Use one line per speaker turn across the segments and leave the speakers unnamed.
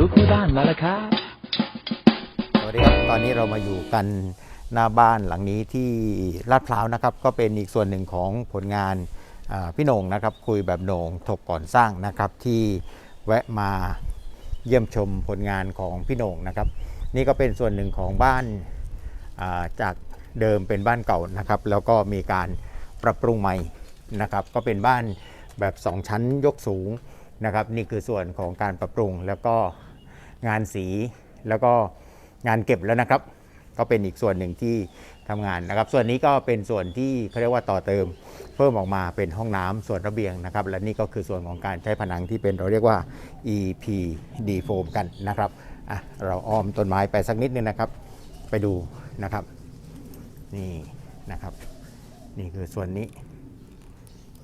รู้คู่บ้านมาแล้วครับ
สวัสดีครับ ตอนนี้เรามาอยู่กันหน้าบ้านหลังนี้ที่ลาดพร้าวนะครับ ก็เป็นอีกส่วนหนึ่งของผลงานอ่าพี่โหน่งนะครับ คุยแบบโหน่งถกก่อนสร้างนะครับ ที่แวะมาเยี่ยมชมผลงานของพี่โหน่งนะครับ นี่ก็เป็นส่วนหนึ่งของบ้านอ่าจากเดิมเป็นบ้านเก่านะครับ แล้วก็มีการปรับปรุงใหม่นะครับ ก็เป็นบ้านแบบ 2 ชั้นยกสูงนะครับ นี่คือส่วนของการปรับปรุงแล้วก็ งานสีแล้วก็งานเก็บแล้วนะครับ ก็เป็นอีกส่วนหนึ่งที่ทำงานนะครับ ส่วนนี้ก็เป็นส่วนที่เขาเรียกว่าต่อเติม เพิ่มออกมาเป็นห้องน้ำส่วนระเบียงนะครับ และนี่ก็คือส่วนของการใช้ผนังที่เป็นเราเรียกว่า EPD foam กันนะครับอะเราอ้อมต้นไม้ไปสักนิดนึงนะครับ ไปดูนะครับ นี่นะครับ นี่คือส่วนนี้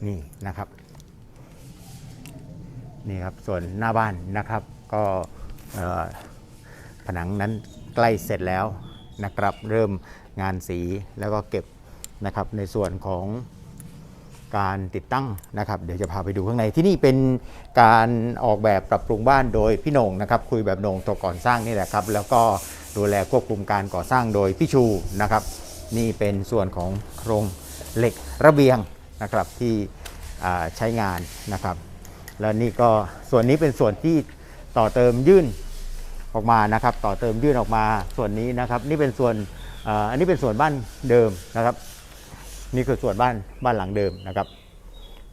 นี่นะครับนี่ครับส่วนหน้าบ้านนะครับก็ ผนังนั้นใกล้เสร็จแล้วนะครับเริ่มงานสีแล้วก็เก็บนะครับในส่วนของการติดตั้งนะครับ เดี๋ยวจะพาไปดูข้างในที่นี่เป็นการออกแบบปรับปรุงบ้านโดยพี่หนงนะครับ คุยแบบหนงตัวก่อนสร้างนี่แหละครับ แล้วก็ดูแลควบคุมการก่อสร้างโดยพี่ชูนะครับ นี่เป็นส่วนของโครงเหล็กระเบียงนะครับที่ใช้งานนะครับ แล้วนี่ก็ส่วนนี้เป็นส่วนที่ต่อเติมยื่น ออกมานะครับ ต่อเติมยื่นออกมาส่วนนี้นะครับ นี่เป็นส่วนอันนี้เป็นส่วนบ้านเดิมนะครับ นี่คือส่วนบ้านบ้านหลังเดิมนะครับ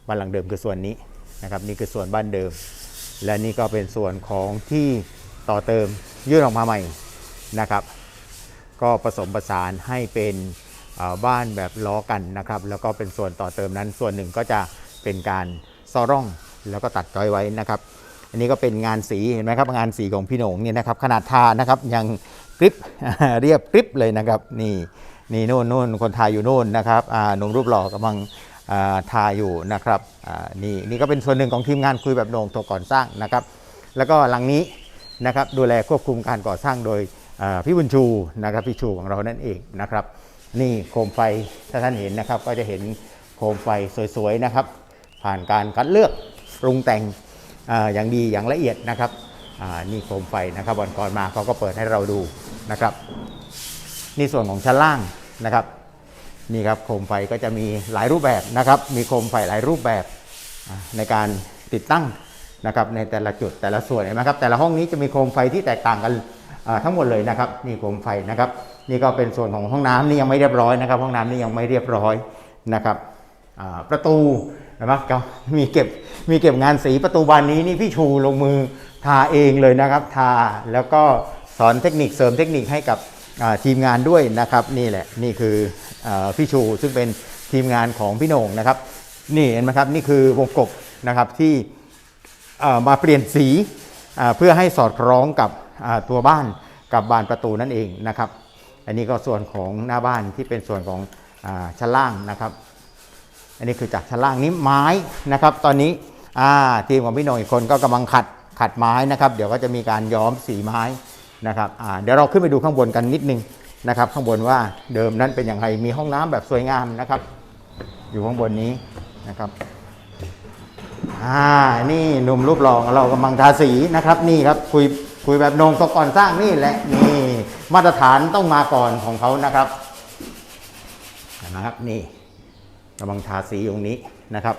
บ้านหลังเดิมคือส่วนนี้นะครับ นี่คือส่วนบ้านเดิม และนี่ก็เป็นส่วนของที่ต่อเติมยื่นออกมาใหม่นะครับ ก็ผสมผสานให้เป็นบ้านแบบล้อกันนะครับ แล้วก็เป็นส่วนต่อเติมนั้นส่วนหนึ่งก็จะเป็นการซ่อร่องแล้วก็ตัดจอยไว้นะครับ อันนี้ก็เป็นงานสีเห็นไหมครับงานสีของพี่หนงเนี่ยนะครับขนาดทานะครับยังกริบเรียบกริบเลยนะครับนี่นี่นู่นนู่นคนทาอยู่นู่นนะครับหนุ่มรูปหล่อกำลังทาอยู่นะครับนี่นี่ก็เป็นส่วนหนึ่งของทีมงานคุยแบบโหน่งตัวก่อนสร้างนะครับ แล้วก็หลังนี้นะครับดูแลควบคุมการก่อสร้างโดยพี่บุญชูนะครับพี่ชูของเรานั่นเองนะครับ นี่โคมไฟถ้าท่านเห็นนะครับก็จะเห็นโคมไฟสวยๆนะครับ ผ่านการคัดเลือกปรุงแต่ง อย่างดีอย่างละเอียดนะครับนี่โคมไฟนะครับวันก่อนมาเขาก็เปิดให้เราดูนะครับนี่ส่วนของชั้นล่างนะครับนี่ครับโคมไฟก็จะมีหลายรูปแบบนะครับ มีโคมไฟหลายรูปแบบในการติดตั้งนะครับในแต่ละจุดแต่ละส่วนเห็นไหมครับแต่ละห้องนี้จะมีโคมไฟที่แตกต่างกันทั้งหมดเลยนะครับนี่โคมไฟนะครับ นี่ก็เป็นส่วนของห้องน้ำนี่ยังไม่เรียบร้อยนะครับ ห้องน้ำนี่ยังไม่เรียบร้อยนะครับประตูนะครับก็มีเก็บ มีเก็บงานสีประตูบานนี้นี่พี่ชูลงมือทาเองเลยนะครับ ทาแล้วก็สอนเทคนิคเสริมเทคนิคให้กับทีมงานด้วยนะครับ นี่แหละนี่คืออพี่ชูซึ่งเป็นทีมงานของพี่โหน่งนะครับ นี่เห็นไหมครับนี่คือวงกบนะครับที่มาเปลี่ยนสีเพื่อให้สอดคล้องกับตัวบ้านกับบานประตูนั่นเองนะครับ อันนี้ก็ส่วนของหน้าบ้านที่เป็นส่วนของอชั้นล่างนะครับ อันนี้คือจากชั้นล่างนี้ไม้นะครับ ตอนนี้ อ่าทีมของพี่หน่งอีกคนก็กำลังขัดขัดไม้นะครับ เดี๋ยวก็จะมีการย้อมสีไม้นะครับอ่าเดี๋ยวเราขึ้นไปดูข้างบนกันนิดนึงนะครับ ข้างบนว่าเดิมนั้นเป็นอย่างไรมีห้องน้ำแบบสวยงามนะครับ อยู่ข้างบนนี้นะครับอ่านี่หนุ่มรูปหล่อเรากำลังทาสีนะครับ นี่ครับคุยคุยแบบนงตก่อนสร้างนี่แหละนี่มาตรฐานต้องมาก่อนของเขานะครับนะครับนี่กำลังทาสีตรงนี้นะครับ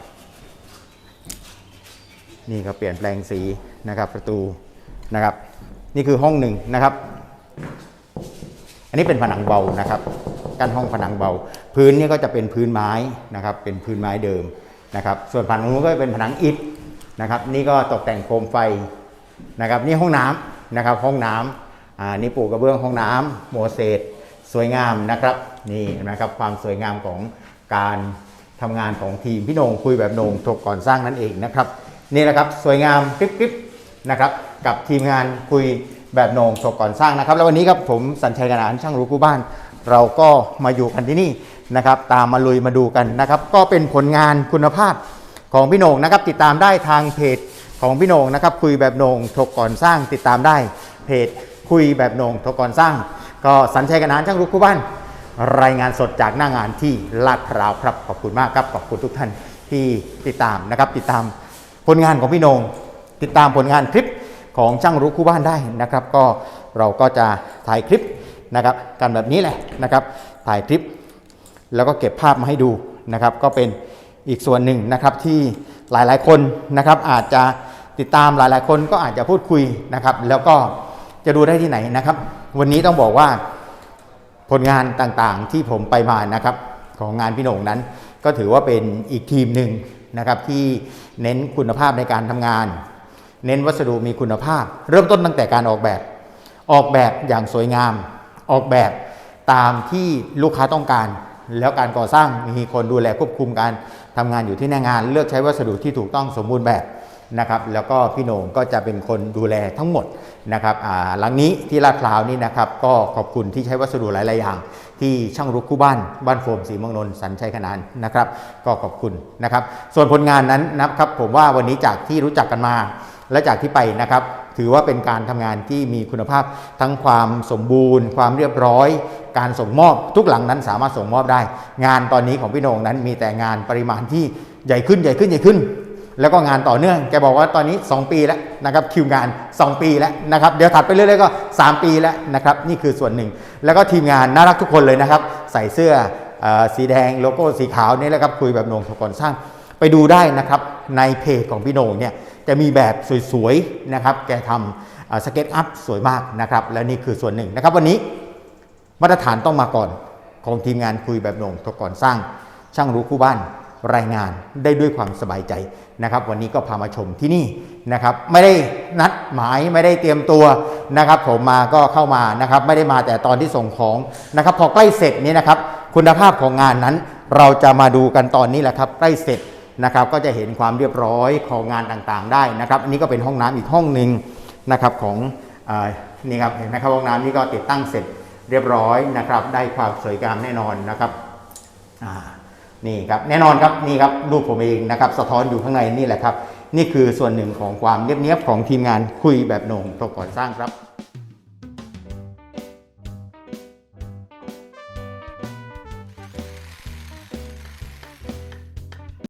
นี่ก็เปลี่ยนแปลงสีนะครับประตูนะครับ นี่คือห้องหนึ่งนะครับ อันนี้เป็นผนังเบานะครับกั้นห้องผนังเบา พื้นนี่ก็จะเป็นพื้นไม้นะครับ เป็นพื้นไม้เดิมนะครับ ส่วนผนังนู้นก็เป็นผนังอิฐนะครับ นี่ก็ตกแต่งโคมไฟนะครับ นี่ห้องน้ำนะครับ ห้องน้ำอ่านี่ปูกระเบื้องห้องน้ำโมเสสสวยงามนะครับนี่เห็นะครับความสวยงามของการทำงานของทีมพี่นงคุยแบบนงถกก่อนสร้างนั่นเองนะครับ นี่แหละครับสวยงามกริบๆนะครับกับทีมงานคุยแบบโหนงถกก่อนสร้างนะครับ แล้ววันนี้ครับผมสัญชัยกนานช่างรู้คู่บ้าน เราก็มาอยู่กันที่นี่นะครับ ตามมาลุยมาดูกันนะครับ ก็เป็นผลงานคุณภาพของพี่โหนงนะครับ ติดตามได้ทางเพจของพี่โหนงนะครับ คุยแบบโหนงถกก่อนสร้าง ติดตามได้เพจคุยแบบโหนงถกก่อนสร้าง ก็สัญชัยกนานช่างรู้คู่บ้าน รายงานสดจากหน้างานที่ลาดพร้าวครับขอบคุณมากครับขอบคุณทุกท่านที่ติดตามนะครับติดตาม ผลงานของพี่นง ติดตามผลงานคลิปของช่างรู้คู่บ้านได้นะครับ ก็เราก็จะถ่ายคลิปนะครับกันแบบนี้แหละนะครับถ่ายคลิป แล้วก็เก็บภาพมาให้ดูนะครับ ก็เป็นอีกส่วนหนึ่งนะครับที่หลายๆคนนะครับอาจจะติดตามหลายๆ คนก็อาจจะพูดคุยนะครับ แล้วก็จะดูได้ที่ไหนนะครับ วันนี้ต้องบอกว่าผลงานต่างๆที่ผมไปมานะครับของงานพี่โหน่งนั้น ก็ถือว่าเป็นอีกทีมหนึ่ง นะครับที่เน้นคุณภาพในการทำงาน เน้นวัสดุมีคุณภาพ เริ่มต้นตั้งแต่การออกแบบ ออกแบบอย่างสวยงาม ออกแบบตามที่ลูกค้าต้องการ แล้วการก่อสร้างมีคนดูแลควบคุมการทำงานอยู่ที่หน้างาน เลือกใช้วัสดุที่ถูกต้องสมบูรณ์แบบ นะครับแล้วก็พี่โหน่งก็จะเป็นคนดูแลทั้งหมดนะครับอ่าหลังนี้ที่ลาดพร้าวนี่นะครับก็ขอบคุณที่ใช้วัสดุหลายๆอย่าง ที่ช่างรุกคู่บ้านบ้านโฟมสีเมืองนนท์สันชัยขนานนะครับ ก็ขอบคุณนะครับ ส่วนผลงานนั้นนะครับผมว่าวันนี้จากที่รู้จักกันมา และจากที่ไปนะครับถือว่าเป็นการทำงานที่มีคุณภาพทั้งความสมบูรณ์ ความเรียบร้อย การส่งมอบทุกหลังนั้นสามารถส่งมอบได้ งานตอนนี้ของพี่โหน่งนั้นมีแต่งานปริมาณที่ใหญ่ขึ้นใหญ่ขึ้นใหญ่ขึ้น แล้วก็งานต่อเนื่อง แกบอกว่าตอนนี้ 2 ปีแล้วนะครับคิวงาน 2 ปีแล้วนะครับ เดี๋ยวถัดไปเรื่อยๆก็ 3 ปีแล้วนะครับนี่คือส่วนหนึ่ง แล้วก็ทีมงานน่ารักทุกคนเลยนะครับ ใส่เสื้ออสีแดงโลโก้สีขาวนี่แหละครับคุยแบบนงก่อนสร้างไปดูได้นะครับในเพจของพี่โหนงเนี่ยจะมีแบบสวยๆนะครับแกทำสเก็ตอัพสวยมากนะครับและนี่คือส่วนหนึ่งนะครับวันนี้มาตรฐานต้องมาก่อนของทีมงานคุยแบบโหนงทกก่อนสร้าง ช่างรู้คู่บ้าน รายงานได้ด้วยความสบายใจนะครับ วันนี้ก็พามาชมที่นี่นะครับไม่ได้นัดหมายไม่ได้เตรียมตัวนะครับ ผมมาก็เข้ามานะครับ ไม่ได้มาแต่ตอนที่ส่งของนะครับพอใกล้เสร็จนี้นะครับ คุณภาพของงานนั้น เราจะมาดูกันตอนนี้แหละครับ ใกล้เสร็จนะครับก็จะเห็นความเรียบร้อยของงานต่างๆ ได้นะครับ อันนี้ก็เป็นห้องน้ำอีกห้องหนึ่งนะครับของอนี่ครับเห็นไหมครับห้องน้ำนี่ก็ติดตั้งเสร็จเรียบร้อยนะครับ ได้ความสวยงามแน่นอนนะครับอ่า นี่ครับแน่นอนครับนี่ครับรูปผมเองนะครับสะท้อนอยู่ข้างในนี่แหละครับ นี่คือส่วนหนึ่งของความเนียบของทีมงานคุยแบบโหน่งตกก่อนสร้างครับ